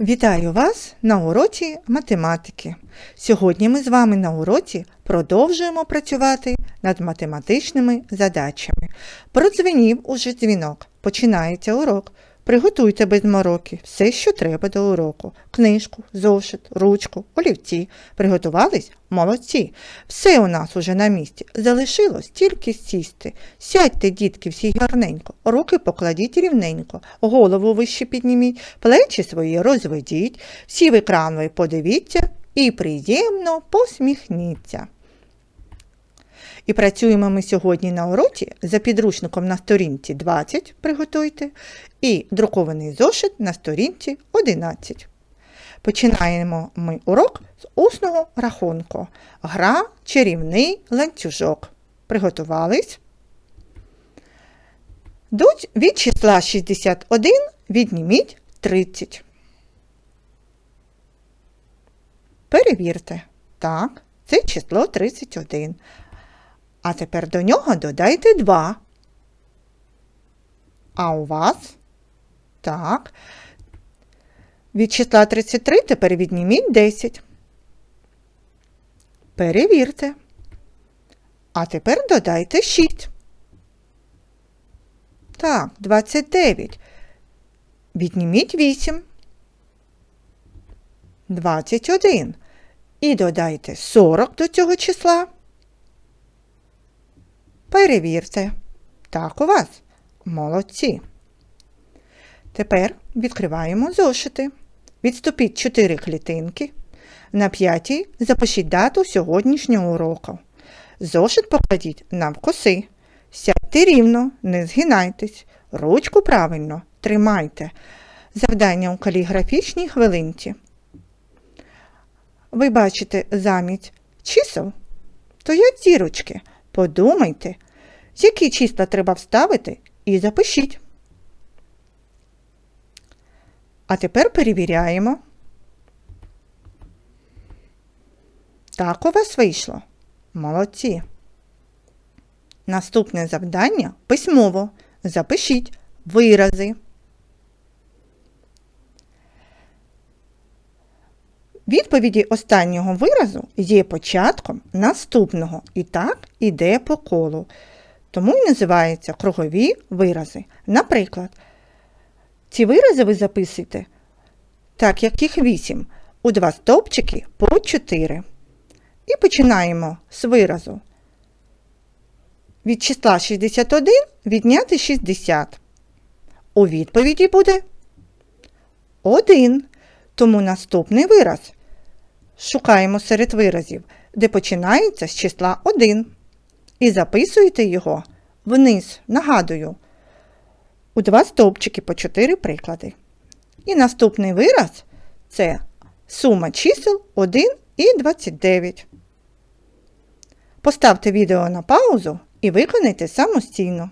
Вітаю вас на уроці математики. Сьогодні ми з вами на уроці продовжуємо працювати над математичними задачами. Продзвенів уже дзвінок. Починається урок. Приготуйте без мороки все, що треба до уроку: книжку, зошит, ручку, олівці. Приготувались? Молодці. Все у нас уже на місці. Залишилось тільки сісти. Сядьте, дітки, всі гарненько, руки покладіть рівненько, голову вище підніміть, плечі свої розведіть, всі в екран подивіться і приємно посміхніться. І працюємо ми сьогодні на уроці за підручником на сторінці 20 приготуйте і друкований зошит на сторінці 11. Починаємо ми урок з усного рахунку. Гра чарівний ланцюжок. Приготувались. Від числа 61 відніміть 30. Перевірте. Так, це число 31. А тепер до нього додайте 2. А у вас? Так. Від числа 33 тепер відніміть 10. Перевірте. А тепер додайте 6. Так, 29. Відніміть 8. 21. І додайте 40 до цього числа. Перевірте. Так у вас. Молодці. Тепер відкриваємо зошити. Відступіть 4 клітинки. На п'ятій запишіть дату сьогоднішнього уроку. Зошит покладіть навкоси. Сядьте рівно, не згинайтесь. Ручку правильно тримайте. Завдання у каліграфічній хвилинці. Ви бачите замість чисел? Стоять зірочки. Подумайте, які числа треба вставити і запишіть. А тепер перевіряємо. Так у вас вийшло. Молодці. Наступне завдання письмово. Запишіть вирази. Відповіді останнього виразу є початком наступного і так іде по колу. Тому й називаються кругові вирази. Наприклад, ці вирази ви записуєте, так як їх вісім, у два стовпчики по 4. І починаємо з виразу. Від числа 61 відняти 60. У відповіді буде 1. Тому наступний вираз. Шукаємо серед виразів, де починається з числа 1. І записуєте його вниз, нагадую, у два стовпчики по 4 приклади. І наступний вираз це сума чисел 1 і 29. Поставте відео на паузу і виконайте самостійно.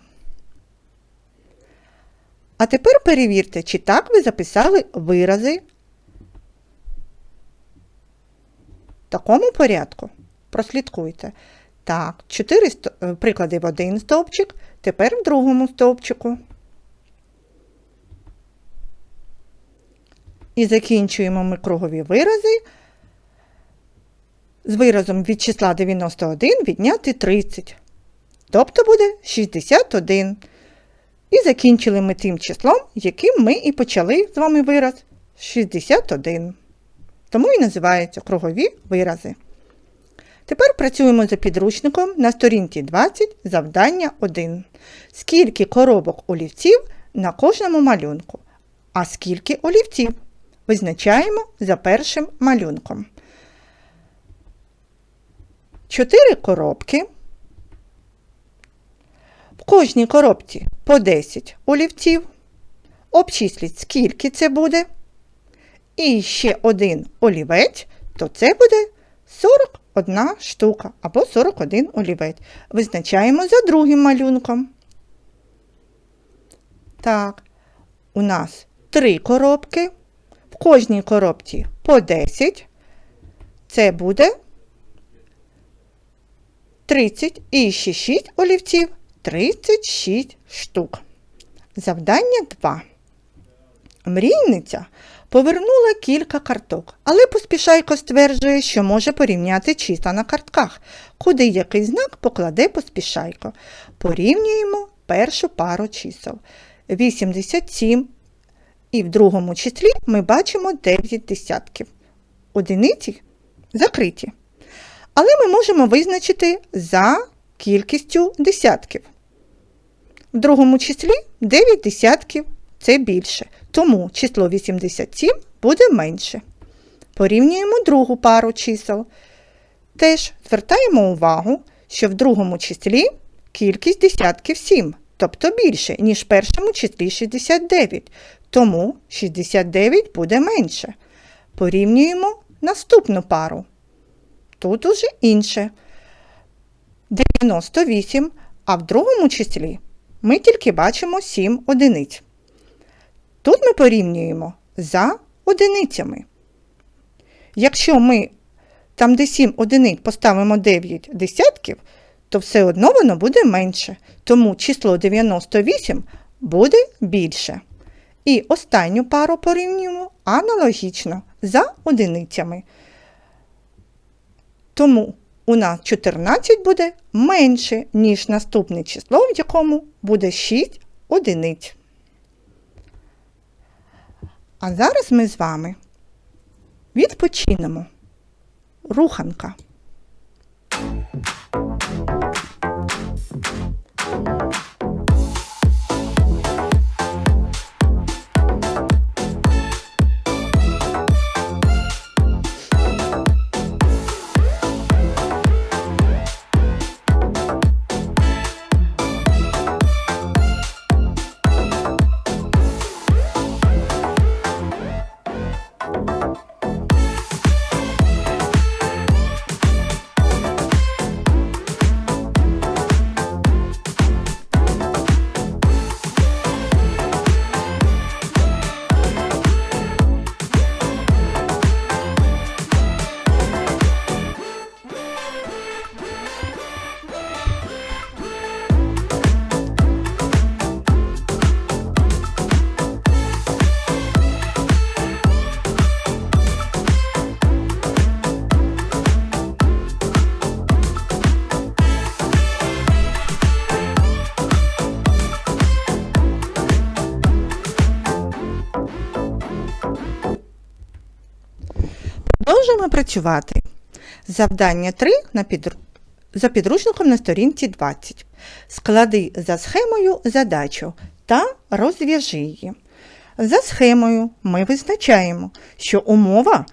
А тепер перевірте, чи так ви записали вирази в такому порядку. Прослідкуйте. Так, 4 приклади в один стовпчик, тепер в другому стовпчику. І закінчуємо ми кругові вирази з виразом від числа 91 відняти 30. Тобто буде 61. І закінчили ми тим числом, яким ми і почали з вами вираз 61. Тому і називаються кругові вирази. Тепер працюємо за підручником на сторінці 20 завдання 1. Скільки коробок олівців на кожному малюнку? А скільки олівців? Визначаємо за першим малюнком. 4 коробки. В кожній коробці по 10 олівців. Обчисліть, скільки це буде. І ще один олівець, то це буде 41 штука або 41 олівець. Визначаємо за другим малюнком. Так, у нас 3 коробки. В кожній коробці по 10. Це буде 30 і ще 6 олівців 36 штук. Завдання 2. Мрійниця повернула кілька карток, але поспішайко стверджує, що може порівняти числа на картках, куди який знак покладе поспішайко. Порівнюємо першу пару чисел. 87 і в другому числі ми бачимо 9 десятків. Одиниці закриті. Але ми можемо визначити за кількістю десятків. В другому числі 9 десятків це більше, тому число 87 буде менше. Порівнюємо другу пару чисел. Теж звертаємо увагу, що в другому числі кількість десятків 7, тобто більше, ніж в першому числі 69, тому 69 буде менше. Порівнюємо наступну пару. Тут уже інше. 98, а в другому числі ми тільки бачимо 7 одиниць. Тут ми порівнюємо за одиницями. Якщо ми там, де 7 одиниць поставимо 9 десятків, то все одно воно буде менше. Тому число 98 буде більше. І останню пару порівнюємо аналогічно за одиницями. Тому у нас 14 буде менше, ніж наступне число, в якому буде 6 одиниць. А зараз ми з вами відпочинемо. Руханка. Працювати. Завдання 3 на підру... за підручником на сторінці 20. Склади за схемою задачу та розв'яжи її. За схемою ми визначаємо, що умова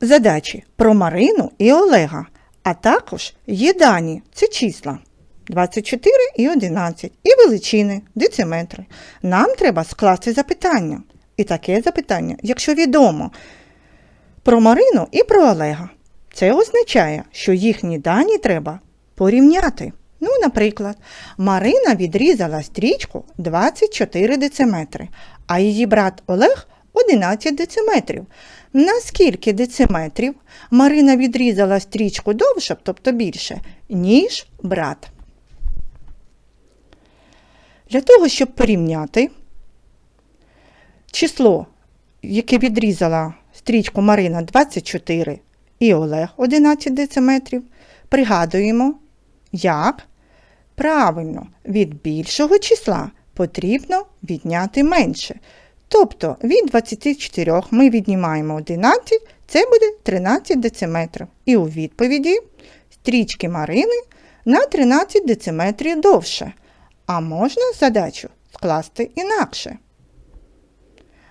задачі про Марину і Олега, а також є дані це числа 24 і 11 і величини, дециметри. Нам треба скласти запитання. І таке запитання, якщо відомо про Марину і про Олега. Це означає, що їхні дані треба порівняти. Ну, наприклад, Марина відрізала стрічку 24 дециметри, а її брат Олег 11 дециметрів. На скільки дециметрів Марина відрізала стрічку довше, тобто більше, ніж брат? Для того, щоб порівняти число, яке відрізала стрічку Марина 24 і Олег 11 дециметрів, пригадуємо, як правильно від більшого числа потрібно відняти менше. Тобто від 24 ми віднімаємо 11, це буде 13 дециметрів. І у відповіді стрічки Марини на 13 дециметрів довше. А можна задачу скласти інакше.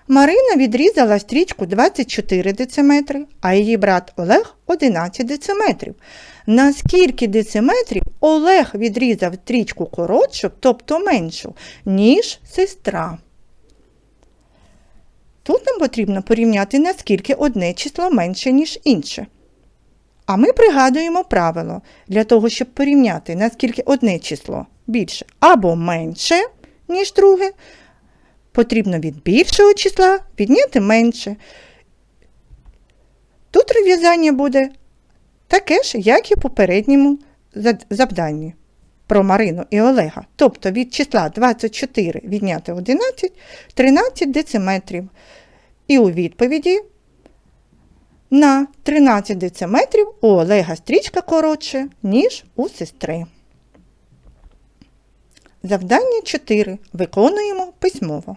Марина відрізала стрічку 24 дециметри, а її брат Олег 11 дециметрів. На скільки дециметрів Олег відрізав стрічку коротшу, тобто меншу, ніж сестра? Тут нам потрібно порівняти, наскільки одне число менше, ніж інше. А ми пригадуємо правило для того, щоб порівняти, наскільки одне число більше або менше, ніж друге, потрібно від більшого числа відняти менше. Тут розв'язання буде таке ж, як і в попередньому завданні. про Марину і Олега. Тобто від числа 24 відняти 11 13 дециметрів. І у відповіді на 13 дециметрів у Олега стрічка коротше, ніж у сестри. Завдання 4. Виконуємо письмово.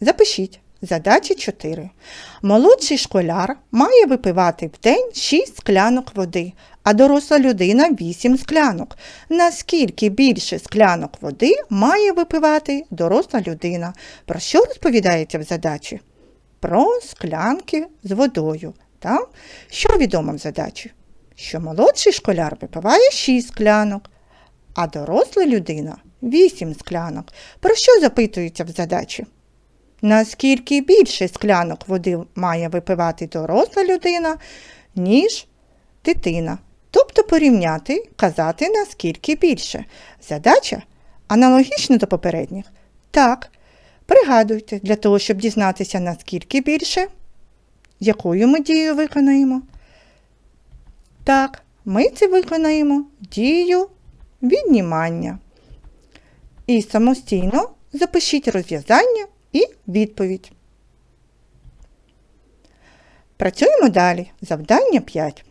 Запишіть. Задача 4. Молодший школяр має випивати в день 6 склянок води, а доросла людина 8 склянок. Наскільки більше склянок води має випивати доросла людина? Про що розповідається в задачі? Про склянки з водою. Так? Що відомо в задачі? Що молодший школяр випиває 6 склянок, а доросла людина 8 склянок. Про що запитується в задачі? Наскільки більше склянок води має випивати доросла людина, ніж дитина. Тобто порівняти, казати наскільки більше. Задача аналогічна до попередніх. Так, пригадуйте, для того, щоб дізнатися наскільки більше, якою ми дію виконаємо. Так, ми це виконаємо дію віднімання. І самостійно запишіть розв'язання і відповідь. Працюємо далі. Завдання 5.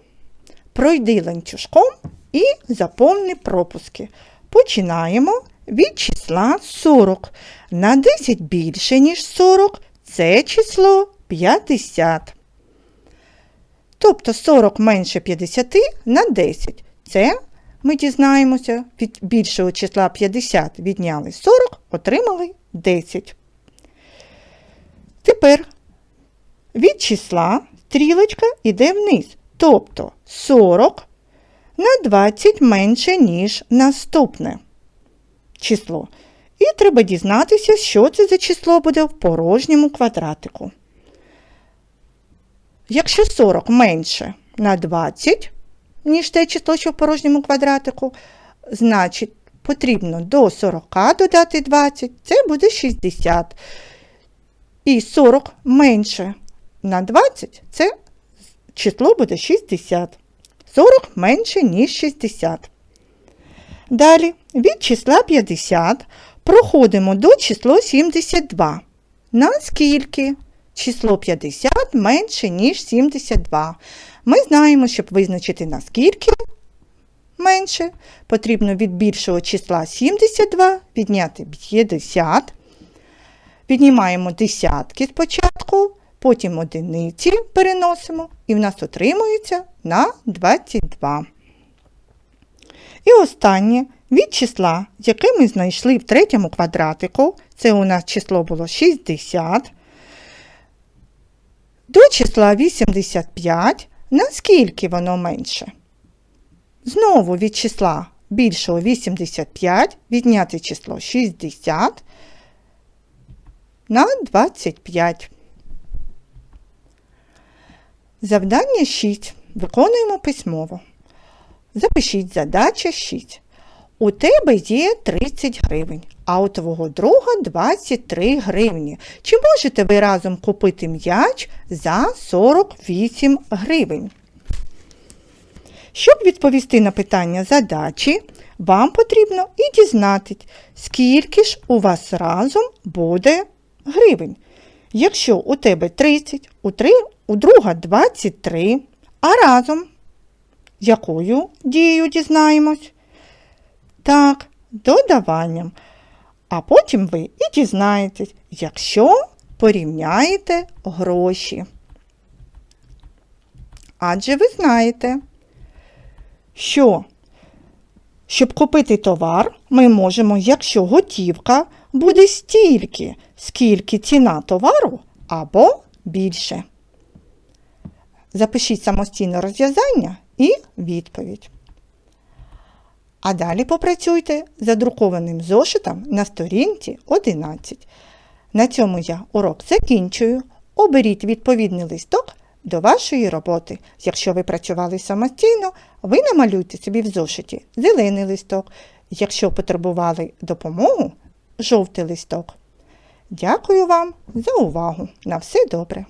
Пройди ланцюжком і заповни пропуски. Починаємо від числа 40. На 10 більше, ніж 40 це число 50. Тобто 40 менше 50 на 10. Це ми дізнаємося від більшого числа 50 відняли 40, отримали 10. Тепер від числа стрілочка йде вниз. Тобто 40 на 20 менше, ніж наступне число. І треба дізнатися, що це за число буде в порожньому квадратику. Якщо 40 менше на 20, ніж те число, що в порожньому квадратику, значить потрібно до 40 додати 20, це буде 60. І 40 менше на 20 це число буде 60. 40 менше, ніж 60. Далі від числа 50 проходимо до числа 72. Наскільки число 50 менше, ніж 72. Ми знаємо, щоб визначити наскільки менше, потрібно від більшого числа 72 відняти 50. Віднімаємо десятки спочатку, потім одиниці переносимо, і в нас отримується на 22. І останнє від числа, яке ми знайшли в третьому квадратику, це у нас число було 60, до числа 85, наскільки воно менше? Знову від числа більшого 85 відняти число 60 на 25. Завдання 6. Виконуємо письмово. Запишіть задача 6. У тебе є 30 гривень, а у твого друга 23 гривні. Чи можете ви разом купити м'яч за 48 гривень? Щоб відповісти на питання задачі, вам потрібно і дізнатись, скільки ж у вас разом буде гривень. Якщо у тебе 30, у, 3, у друга 23, а разом якою дією дізнаємось? Так, додаванням. А потім ви і дізнаєтесь, якщо порівняєте гроші. Адже ви знаєте, що щоб купити товар, ми можемо, якщо готівка буде стільки, скільки ціна товару або більше. Запишіть самостійне розв'язання і відповідь. А далі попрацюйте за друкованим зошитом на сторінці 11. На цьому я урок закінчую. Оберіть відповідний листок до вашої роботи. Якщо ви працювали самостійно, ви намалюйте собі в зошиті зелений листок. Якщо потребували допомогу, жовтий листок. Дякую вам за увагу. На все добре!